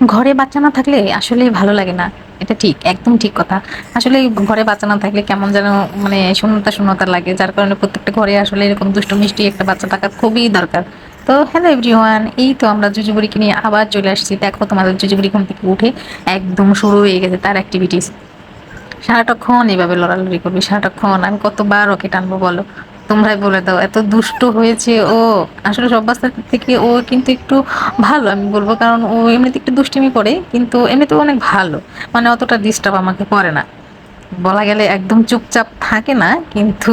ঘরে বাচ্চা না থাকলে আসলে ভালো লাগে না। এটা ঠিক, একদম ঠিক কথা। আসলে ঘরে বাচ্চা না থাকলে কেমন যেন মানে শূন্যতা শূন্যতা লাগে, যার কারণে প্রত্যেকটা ঘরে আসলে এরকম দুষ্ট মিষ্টি একটা বাচ্চা থাকা খুবই দরকার। তো হ্যালো এভরিওয়ান এই তো আমরা জুজুবুড়িকে নিয়ে আবার চলে আসছি। দেখো তোমাদের জুজুবুড়ি ঘুম থেকে উঠে একদম শুরু হয়ে গেছে তার অ্যাক্টিভিটিস সারাটাক্ষণ এইভাবে লড়ালড়ি করবি সারাটাক্ষণ আমি কতবার ওকে টানবো বলো? তোমরাই বলে দাও, এত দুষ্ট হয়েছে ও। আসলে সব থেকে ও কিন্তু একটু ভালো, আমি বলব, কারণ ও এমনিতে একটু দুষ্টিমি করে, কিন্তু এমনিতে অনেক ভালো। মানে অতটা ডিস্টার্ব আমাকে করে না। বলা গেলে একদম চুপচাপ থাকে না, কিন্তু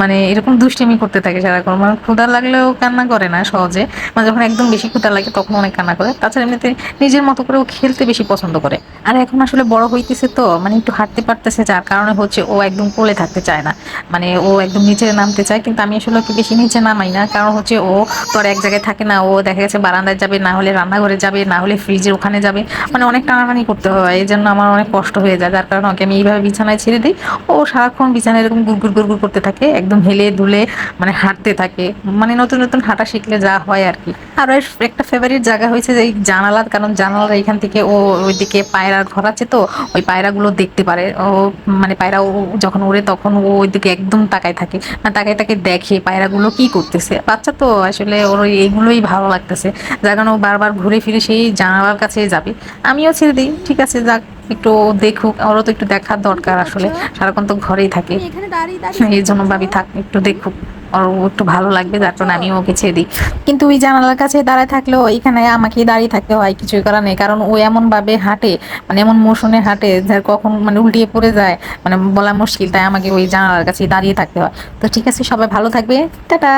মানে এরকম দুষ্টিমি করতে থাকে সারাক্ষণ। মানে ক্ষুধা লাগলেও কান্না করে না সহজে মানে যখন একদম বেশি ক্ষুধা লাগে তখন অনেক কান্না করে। তাছাড়া এমনিতে নিজের মতো করে ও খেলতে বেশি পছন্দ করে। আর এখন আসলে বড় হইতেছে তো মানে একটু হাঁটতে পারতেছে, যার কারণে হচ্ছে ও একদম কোলে থাকতে চায় না। মানে ও একদম নিচে নামতে চায়, কিন্তু আমি আসলে ওকে বেশি নিচে নামাই না, কারণ হচ্ছে ও তো আর এক জায়গায় থাকে না, ও দেখা গেছে বারান্দায় যাবে, না হলে রান্নাঘরে যাবে, না হলে ফ্রিজের ওখানে যাবে। মানে অনেক টানাটানি করতে হয় এই জন্য আমার অনেক কষ্ট হয়ে যায়, যার কারণে ওকে আমি এইভাবে বিছানায় ছেড়ে দিই। ও সারাক্ষণ বিছানায় এরকম গুড় গুড় গুড়গুড় করতে থাকে, একদম হেলে দুলে মানে হাঁটতে থাকে মানে নতুন নতুন হাঁটা শিখলে যা হয় আর কি। আর একটা ফেভারিট জায়গা হয়েছে যে এই জানালার, কারণ জানালার এখান থেকে ও ওইদিকে পায়রা ঘর আছে তো, ওই পায়রাগুলো দেখতে পারে। ও মানে পায়রা ও যখন ওড়ে তখন ও ওইদিকে একদম তাকায় থাকে। মানে তাকায় তাকে দেখে পায়রাগুলো কি করতেছে। বাচ্চা তো আসলে ওর এইগুলোই ভালো লাগতেছে। যার কারণে ও বারবার ঘুরে ফিরে সেই জানালার কাছে যাবে। আমিও ছেড়ে দিই, ঠিক আছে, যাক। একটু দেখুক ওরও তো একটু দেখার দরকার আসলে। সারাক্ষণ তো ঘরেই থাকে। এই জন্য ভাবি থাক একটু দেখুক। ওর একটু ভালো লাগবে যার জন্য আমি ওকে ছেড়ে দিই। কিন্তু ওই জানালার কাছে দাঁড়ায় থাকলেও এখানে আমাকে দাঁড়িয়ে থাকতে হয় কিছুই করার নেই। কারণ ও এমন ভাবে হাঁটে মানে এমন মোশনে হাঁটে যার কখন মানে উল্টিয়ে পড়ে যায় মানে বলা মুশকিল তাই আমাকে ওই জানালার কাছে দাঁড়িয়ে থাকতে হয়। তো ঠিক আছে সবাই ভালো থাকবে। টাটা!